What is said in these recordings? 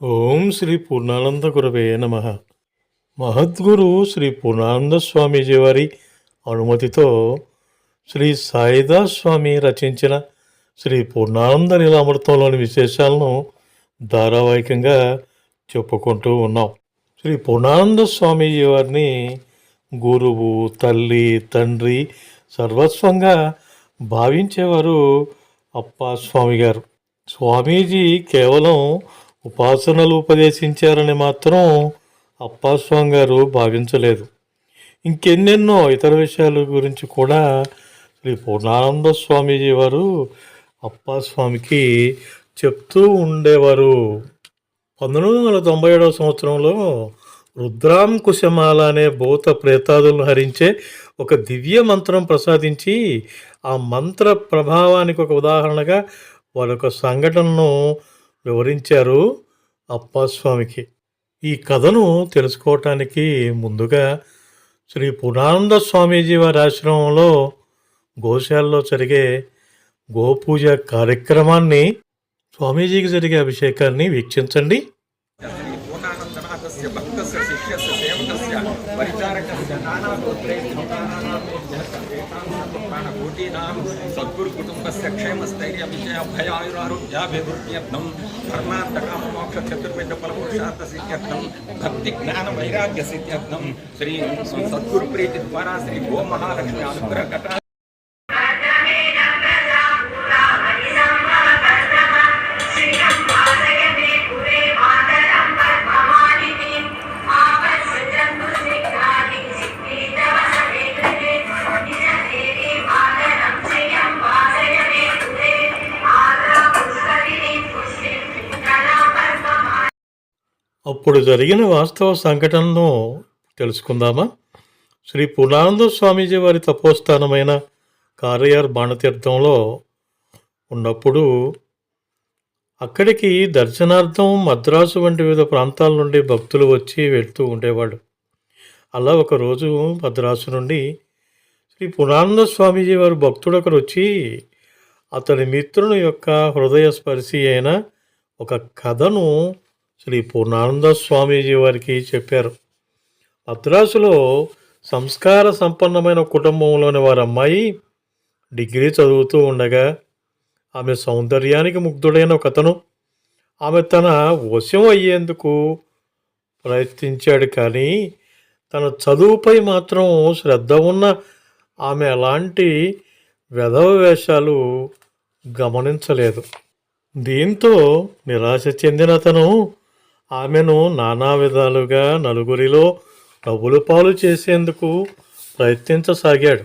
ఓం శ్రీ పూర్ణానంద గురవే నమ. మహద్గురు శ్రీ పూర్ణానంద స్వామీజీ వారి అనుమతితో శ్రీ సాయిదాస్ స్వామి రచించిన శ్రీ పూర్ణానంద నీలామృతంలోని విశేషాలను ధారావాహికంగా చెప్పుకుంటూ ఉన్నాం. శ్రీ పూర్ణానంద స్వామీజీ వారిని గురువు తల్లి తండ్రి సర్వస్వంగా భావించేవారు అప్పస్వామి గారు స్వామీజీ కేవలం ఉపాసనలు ఉపదేశించారని మాత్రం అప్పాస్వామి గారు భావించలేదు. ఇంకెన్నెన్నో ఇతర విషయాల గురించి కూడా శ్రీ పూర్ణానంద స్వామీజీ వారు అప్పాస్వామికి చెప్తూ ఉండేవారు. పంతొమ్మిది వందల తొంభై ఏడవ సంవత్సరంలో రుద్రాం కుశమాల అనే భూత ప్రేతాదులను హరించే ఒక దివ్య మంత్రం ప్రసాదించి ఆ మంత్ర ప్రభావానికి ఒక ఉదాహరణగా వారొక సంఘటనను వివరించారు అప్పాస్వామికి. ఈ కథను తెలుసుకోవటానికి ముందుగా శ్రీ పురానంద స్వామీజీ వారి ఆశ్రమంలో గోశాలలో జరిగే గోపూజ కార్యక్రమాన్ని స్వామీజీకి జరిగే అభిషేకాన్ని వీక్షించండి. భక్తస్య శిష్యస్య సేవకస్య పరిచారకస్య సద్గురు కుటుంబస్య క్షేమస్థైర్య విజయ భయాయురారోగ్యాభివృద్ధ్యర్థం ధర్మార్థకామ మోక్ష చతుర్విధ ఫలపురుషార్థ సిద్ధ్యర్థం అప్పుడు జరిగిన వాస్తవ సంఘటనను తెలుసుకుందామా? శ్రీ పూర్ణానంద స్వామీజీ వారి తపోస్థానమైన కారయార్ బాణతీర్థంలో ఉన్నప్పుడు అక్కడికి దర్శనార్థం మద్రాసు వంటి వివిధ ప్రాంతాల నుండి భక్తులు వచ్చి వెళ్తూ ఉండేవాడు అలా ఒకరోజు మద్రాసు నుండి శ్రీ పునానంద స్వామీజీ వారి భక్తుడు ఒకరు వచ్చి అతని మిత్రుని యొక్క హృదయ స్పర్శి అయిన ఒక కథను శ్రీ పూర్ణానంద స్వామీజీ వారికి చెప్పారు. మద్రాసులో సంస్కార సంపన్నమైన కుటుంబంలోని వారి అమ్మాయి డిగ్రీ చదువుతూ ఉండగా ఆమె సౌందర్యానికి ముగ్ధుడైన కథను ఆమె తన వశం అయ్యేందుకు ప్రయత్నించాడు కానీ తన చదువుపై మాత్రం శ్రద్ధ ఉన్న ఆమె అలాంటి వెధవ వేషాలు గమనించలేదు. దీంతో నిరాశ చెందిన అతను ఆమెను నానా విధాలుగా నలుగురిలో డబ్బులు పాలు చేసేందుకు ప్రయత్నించసాగాడు.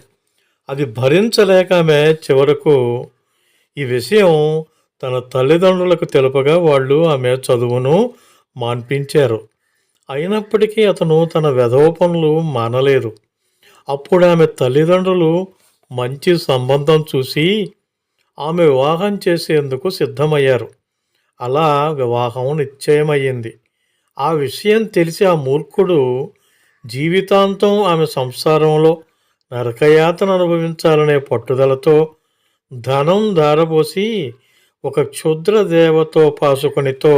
అది భరించలేక ఆమె చివరకు ఈ విషయం తన తల్లిదండ్రులకు తెలుపగా వాళ్ళు ఆమె చదువును మాన్పించారు. అయినప్పటికీ అతను తన వెధవ పనులు మానలేదు. అప్పుడు ఆమె తల్లిదండ్రులు మంచి సంబంధం చూసి ఆమె వివాహం చేసేందుకు సిద్ధమయ్యారు. అలా వివాహం నిశ్చయమయ్యింది. ఆ విషయం తెలిసి ఆ మూర్ఖుడు జీవితాంతం ఆమె సంసారంలో నరకయాతన అనుభవించాలనే పట్టుదలతో ధనం ధారపోసి ఒక క్షుద్ర దేవతోపాసకునితో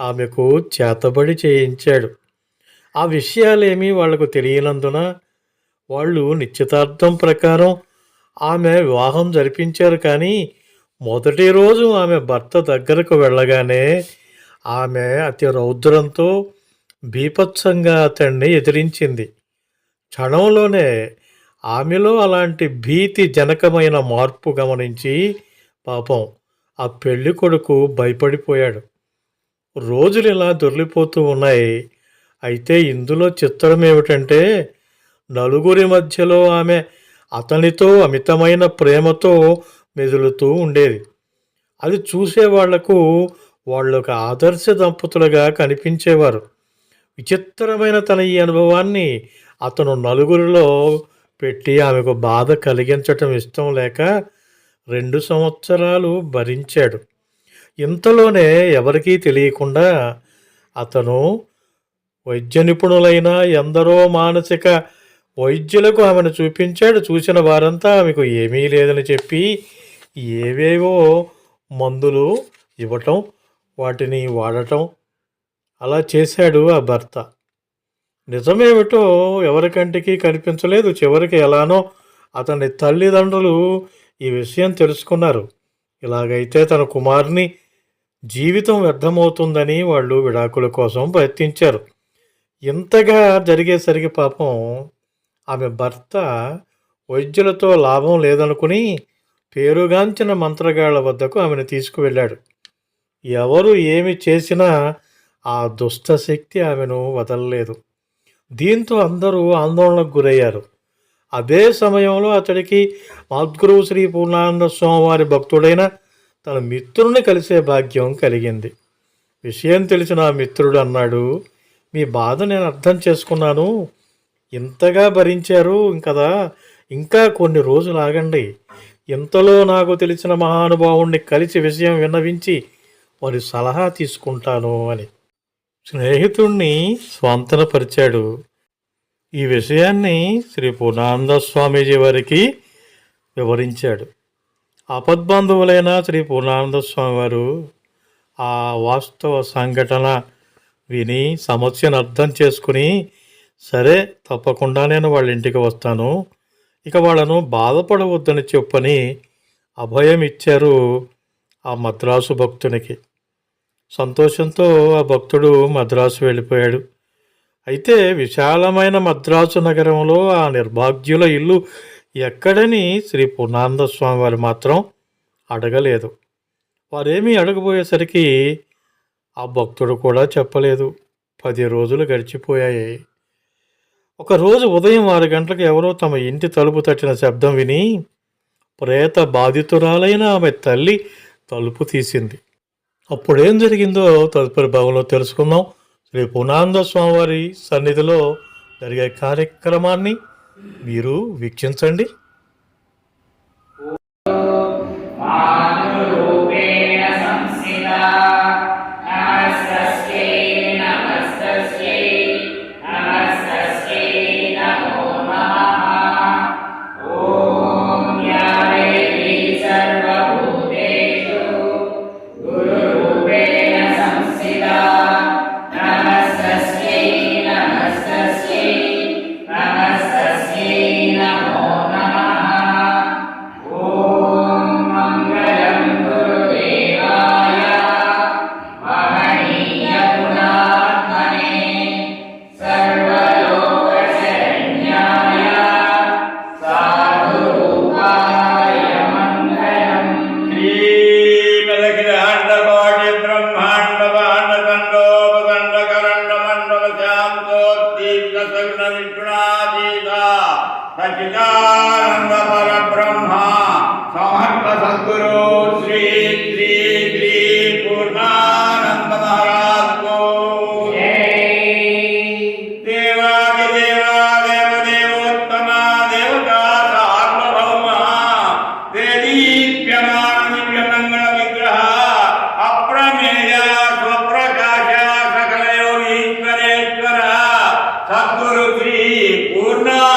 ఆమెకు చేతబడి చేయించాడు. ఆ విషయాలేమీ వాళ్ళకు తెలియనందున వాళ్ళు నిశ్చితార్థం ప్రకారం ఆమె వివాహం జరిపించారు కానీ మొదటి రోజు ఆమె భర్త దగ్గరకు వెళ్ళగానే ఆమె అతి రౌద్రంతో బీభత్సంగా అతన్ని ఎదిరించింది. క్షణంలోనే ఆమెలో అలాంటి భీతి జనకమైన మార్పు గమనించి పాపం ఆ పెళ్ళి కొడుకు భయపడిపోయాడు. రోజులు ఇలా దొర్లిపోతూ ఉన్నాయి. అయితే ఇందులో చిత్రం ఏమిటంటే నలుగురి మధ్యలో ఆమె అతనితో అమితమైన ప్రేమతో మెదులుతూ ఉండేది. అది చూసే వాళ్ళకు వాళ్ళు ఒక ఆదర్శ దంపతులుగా కనిపించేవారు. విచిత్రమైన తన ఈ అనుభవాన్ని అతను నలుగురిలో పెట్టి ఆమెకు బాధ కలిగించటం ఇష్టం లేక రెండు సంవత్సరాలు భరించాడు. ఇంతలోనే ఎవరికీ తెలియకుండా అతను వైద్య నిపుణులైన ఎందరో మానసిక వైద్యులకు ఆమెను చూపించాడు. చూసిన వారంతా ఆమెకు ఏమీ లేదని చెప్పి ఏవేవో మందులు ఇవ్వటం వాటిని వాడటం అలా చేశాడు ఆ భర్త. నిజమేమిటో ఎవరికంటికి కనిపించలేదు. చివరికి ఎలానో అతని తల్లిదండ్రులు ఈ విషయం తెలుసుకున్నారు. ఇలాగైతే తన కుమారుని జీవితం వ్యర్థమవుతుందని వాళ్ళు విడాకుల కోసం ప్రయత్నించారు. ఇంతగా జరిగేసరికి పాపం ఆమె భర్త వైద్యులతో లాభం లేదనుకుని పేరుగాంచిన మంత్రగాళ్ళ వద్దకు ఆమెను తీసుకువెళ్ళాడు. ఎవరు ఏమి చేసినా ఆ దుష్ట శక్తి ఆమెను వదలలేదు. దీంతో అందరూ ఆందోళనకు గురయ్యారు. అదే సమయంలో అతడికి మద్గురువు శ్రీ పూర్ణానంద స్వామివారి భక్తుడైన తన మిత్రుని కలిసే భాగ్యం కలిగింది. విషయం తెలిసిన ఆ మిత్రుడు అన్నాడు మీ బాధ నేను అర్థం చేసుకున్నాను. ఇంతగా భరించారు కదా ఇంకా కొన్ని రోజులు ఆగండి. ఇంతలో నాకు తెలిసిన మహానుభావుణ్ణి కలిసి విషయం విన్నవించి వారి సలహా తీసుకుంటాను అని. స్నేహితుణ్ణి స్వాంతనపరిచాడు. ఈ విషయాన్ని శ్రీ పూర్ణానంద స్వామీజీ వారికి వివరించాడు. అపద్బంధువులైన శ్రీ పూర్ణానంద స్వామి వారు ఆ వాస్తవ సంఘటన విని సమస్యను అర్థం చేసుకుని సరే తప్పకుండా నేను వాళ్ళ ఇంటికి వస్తాను. ఇక వాళ్ళను బాధపడవద్దని చెప్పని అభయం ఇచ్చారు ఆ మద్రాసు భక్తునికి. సంతోషంతో ఆ భక్తుడు మద్రాసు వెళ్ళిపోయాడు. అయితే విశాలమైన మద్రాసు నగరంలో ఆ నిర్భాగ్యుల ఇల్లు ఎక్కడని శ్రీ పూర్ణానంద స్వామి వారు మాత్రం అడగలేదు. వారేమీ అడగబోయేసరికి ఆ భక్తుడు కూడా చెప్పలేదు. పది రోజులు గడిచిపోయాయి. ఒకరోజు ఉదయం ఆరు గంటలకు ఎవరో తమ ఇంటి తలుపు తట్టిన శబ్దం విని ప్రేత బాధితురాలైన ఆమె తల్లి తలుపు తీసింది. అప్పుడేం జరిగిందో తదుపరి భాగంలో తెలుసుకుందాం. శ్రీ పూర్ణానంద స్వామివారి సన్నిధిలో జరిగే కార్యక్రమాన్ని మీరు వీక్షించండి. Thank you, God. मातुरुः पूर्णा